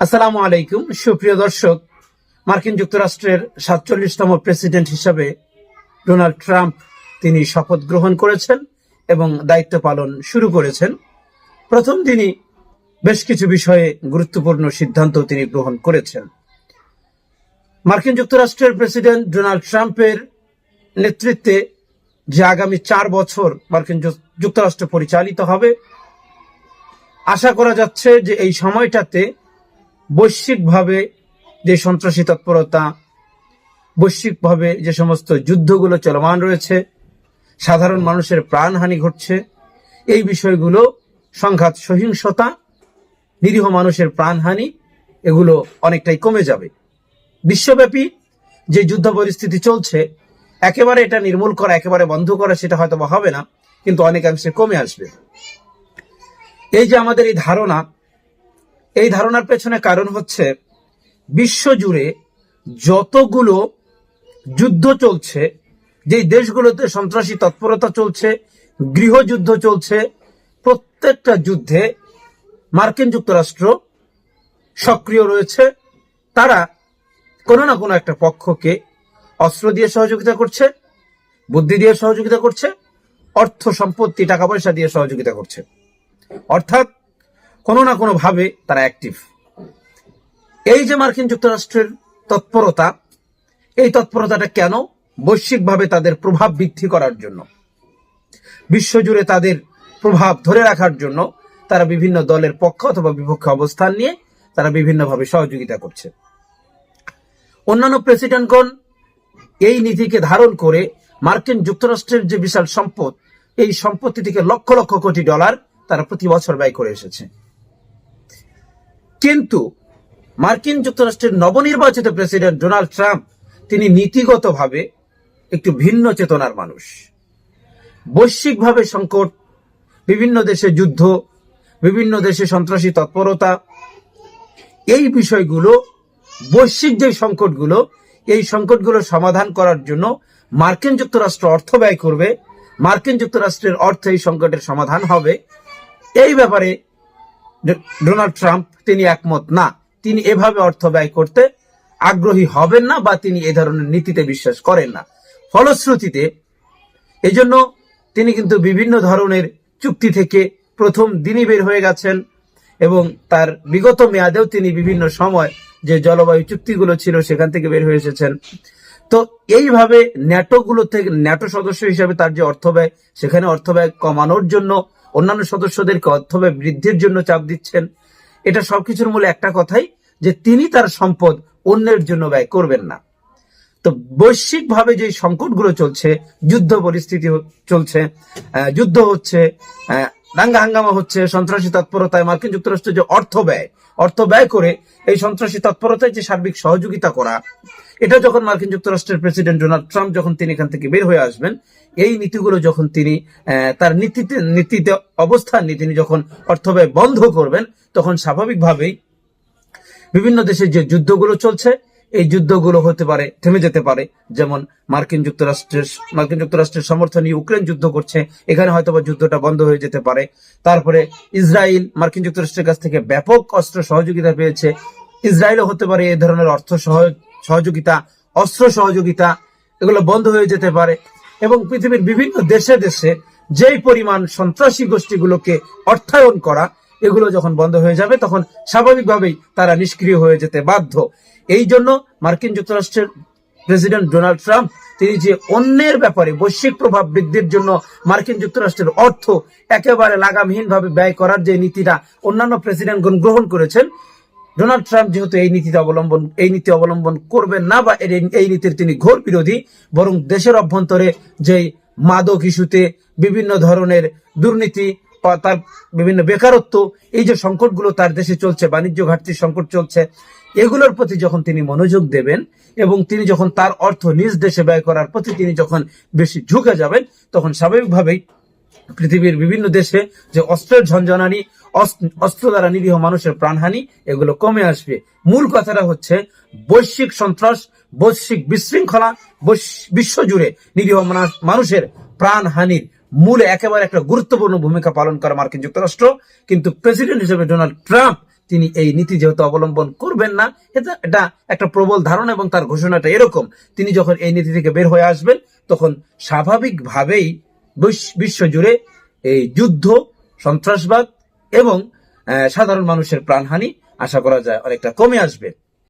আসসালামু আলাইকুম, সুপ্রিয় দর্শক, মার্কিন যুক্তরাষ্ট্রের সাতচল্লিশতম প্রেসিডেন্ট হিসাবে ডোনাল্ড ট্রাম্প তিনি শপথ গ্রহণ করেছেন এবং দায়িত্ব পালন শুরু করেছেন। প্রথম দিনই বেশ কিছু বিষয়ে গুরুত্বপূর্ণ সিদ্ধান্ত তিনি গ্রহণ করেছেন। মার্কিন যুক্তরাষ্ট্রের প্রেসিডেন্ট ডোনাল্ড ট্রাম্পের নেতৃত্বে যে আগামী চার বছর মার্কিন যুক্তরাষ্ট্র পরিচালিত হবে, আশা করা যাচ্ছে যে এই সময়টাতে বৈশ্বিকভাবে যে সন্ত্রাসী তৎপরতা, বৈশ্বিকভাবে যে সমস্ত যুদ্ধগুলো চলমান রয়েছে, সাধারণ মানুষের প্রাণহানি ঘটছে, এই বিষয়গুলো সংঘাত, সহিংসতা, নিরীহ মানুষের প্রাণহানি, এগুলো অনেকটাই কমে যাবে। বিশ্বব্যাপী যে যুদ্ধ পরিস্থিতি চলছে, একেবারে এটা নির্মূল করা, একেবারে বন্ধ করা সেটা হয়তো হবে না, কিন্তু অনেকাংশে কমে আসবে। এই যে আমাদের এই ধারণা এই ধারণার পেছনে কারণ হচ্ছে বিশ্বজুড়ে যতগুলো যুদ্ধ চলছে, যেই দেশগুলোতে সন্ত্রাসী তৎপরতা চলছে, গৃহযুদ্ধ চলছে, প্রত্যেকটা যুদ্ধে মার্কিন যুক্তরাষ্ট্র সক্রিয় রয়েছে। তারা কোনো না কোনো একটা পক্ষকে অস্ত্র দিয়ে সহযোগিতা করছে, বুদ্ধি দিয়ে সহযোগিতা করছে, অর্থ সম্পত্তি, টাকা পয়সা দিয়ে সহযোগিতা করছে। অর্থাৎ কোনো না কোনো ভাবে তারা অ্যাক্টিভ এই যে মার্কিন যুক্তরাষ্ট্রের তৎপরতা, এই তৎপরতাটা কেন? বৈশ্বিকভাবে তাদের প্রভাব বৃদ্ধি করার জন্য। বিশ্বজুড়ে তাদের প্রভাব ধরে রাখার জন্য তারা বিভিন্ন দলের পক্ষ অথবা বিপক্ষে অবস্থান নিয়ে তারা বিভিন্নভাবে সহযোগিতা করছে। অন্যান্য প্রেসিডেন্টগণ এই নীতিকে ধারণ করে মার্কিন যুক্তরাষ্ট্রের যে বিশাল সম্পদ, এই সম্পত্তি থেকে লক্ষ লক্ষ কোটি ডলার তারা প্রতি বছর ব্যয় করে এসেছে। কিন্তু মার্কিন যুক্তরাষ্ট্রের নবনির্বাচিত প্রেসিডেন্ট ডোনাল্ড ট্রাম্প, তিনি নীতিগতভাবে একটু ভিন্ন চেতনার মানুষ। বৈশ্বিকভাবে সংকট, বিভিন্ন দেশে যুদ্ধ, বিভিন্ন দেশে সন্ত্রাসী তৎপরতা, এই বিষয়গুলো, বৈশ্বিক যে সংকটগুলো, এই সংকটগুলো সমাধান করার জন্য মার্কিন যুক্তরাষ্ট্র অর্থ ব্যয় করবে, মার্কিন যুক্তরাষ্ট্রের অর্থ এই সংকটের সমাধান হবে। এই ব্যাপারে ডোনাল্ড ট্রাম্প তিনি একমত, না, তিনি এভাবে অর্থ ব্যয় করতে আগ্রহী হবেন না বা তিনি এ ধরনের নীতিতে বিশ্বাস করেন না। ফলশ্রুতিতে, এজন্য তিনি কিন্তু বিভিন্ন ধরনের চুক্তি থেকে প্রথম দিনই বের হয়ে গেছেন এবং তার বিগত মেয়াদেও তিনি বিভিন্ন সময় যে জলবায়ু চুক্তিগুলো ছিল সেখান থেকে বের হয়ে এসেছেন। তো এইভাবে ন্যাটো গুলো থেকে, ন্যাটো সদস্য হিসাবে তার যে অর্থ ব্যয়, সেখানে অর্থ ব্যয় কমানোর জন্য অন্যান্য সদস্যদেরকে অর্থ ব্যয় বৃদ্ধির জন্য চাপ দিচ্ছেন। এটা সবকিছুর মূলে একটা কথাই যে তিনি তার সম্পদ অন্যের জন্য ব্যয় করবেন না। তো বৈশ্বিকভাবে যে সংকটগুলো চলছে, যুদ্ধ পরিস্থিতি চলছে যুদ্ধ হচ্ছে দাঙ্গা হাঙ্গামা হচ্ছে, সন্ত্রাসী তৎপরতায় মার্কিন যুক্তরাষ্ট্র যে অর্থ ব্যয় অর্থ ব্যয় করে এই সন্ত্রাসী তৎপরতায় যে সার্বিক সহযোগিতা করা, এটা যখন মার্কিন যুক্তরাষ্ট্রের প্রেসিডেন্ট ডোনাল্ড ট্রাম্প যখন তিনি এখান থেকে বের হয়ে আসবেন, এই নীতিগুলো যখন তিনি তার নীতিতে নীতিতে অবস্থান নিয়ে তিনি যখন অর্থ ব্যয় বন্ধ করবেন, তখন স্বাভাবিকভাবেই বিভিন্ন দেশে যে যুদ্ধগুলো চলছে এই যুদ্ধগুলো হতে পারে, থেমে যেতে পারে, যেমন মার্কিন যুক্তরাষ্ট্রের মার্কিন যুক্তরাষ্ট্রের সমর্থনে ইউক্রেন যুদ্ধ করছে, এখানে হয়তোবা যুদ্ধটা বন্ধ হয়ে যেতে পারে। তারপরে ইসরায়েল, মার্কিন যুক্তরাষ্ট্রের কাছ থেকে ব্যাপক অস্ত্র সহযোগিতা পেয়েছে। ইসরায়েলও হতে পারে এই ধরনের অর্থ সহ- সহযোগিতা, অস্ত্র সহযোগিতা, এগুলো বন্ধ হয়ে যেতে পারে এবং পৃথিবীর বিভিন্ন দেশে দেশে যেই পরিমাণ সন্ত্রাসী গোষ্ঠীগুলোকে অর্থায়ন করা এগুলো যখন বন্ধ হয়ে যাবে, তখন স্বাভাবিকভাবেই তারা নিষ্ক্রিয় হয়ে যেতে বাধ্য। এই জন্য মার্কিন যুক্তরাষ্ট্রের প্রেসিডেন্ট ডোনাল্ড ট্রাম্প, তিনি যে অন্যের ব্যাপারে বৈশ্বিক প্রভাব বৃদ্ধির জন্য মার্কিন যুক্তরাষ্ট্রের অর্থ একেবারে লাগামহীনভাবে ব্যয় করার যে নীতিটা অন্যান্য প্রেসিডেন্টগণ গ্রহণ করেছেন, ডোনাল্ড ট্রাম্প যেহেতু এই নীতিতে অবলম্বন, এই নীতি অবলম্বন করবেন না বা এই নীতির তিনি ঘোর বিরোধী, বরং দেশের অভ্যন্তরে যে মাদক ইস্যুতে বিভিন্ন ধরনের দুর্নীতি তার বিভিন্ন বেকারত্ব, এই যে সংকটগুলো তার দেশে চলছে, বাণিজ্য ঘাটতির সংকট চলছে, এগুলোর প্রতি যখন তিনি মনোযোগ দেবেন এবং তিনি যখন তার অর্থ নিজ দেশে ব্যয় করার প্রতি তিনি যখন বেশি ঝুঁকে যাবেন, তখন স্বাভাবিকভাবেই পৃথিবীর বিভিন্ন দেশে যে অস্ত্রের ঝঞ্ঝনানি অস- অস্ত্র দ্বারা নিরীহ মানুষের প্রাণহানি, এগুলো কমে আসবে। মূল কথাটা হচ্ছে বৈশ্বিক সন্ত্রাস, বৈশ্বিক বিশৃঙ্খলা, বৈশ- বিশ্বজুড়ে নিরীহ মানুষের প্রাণহানির মূলে একেবারে একটা গুরুত্বপূর্ণ ভূমিকা পালন করে মার্কিন যুক্তরাষ্ট্র। কিন্তু প্রেসিডেন্ট হিসেবে ডোনাল্ড ট্রাম্প, তিনি এই নীতি যেহেতু অবলম্বন করবেন না, এটা একটা প্রবল ধারণা এবং তার ঘোষণাটা এরকম। তিনি যখন এই নীতি থেকে বের হয়ে আসবেন, তখন স্বাভাবিকভাবেই বিশ- বিশ্বজুড়ে এই যুদ্ধ, সন্ত্রাসবাদ এবং সাধারণ মানুষের প্রাণহানি আশা করা যায় অনেকটা কমে আসবে।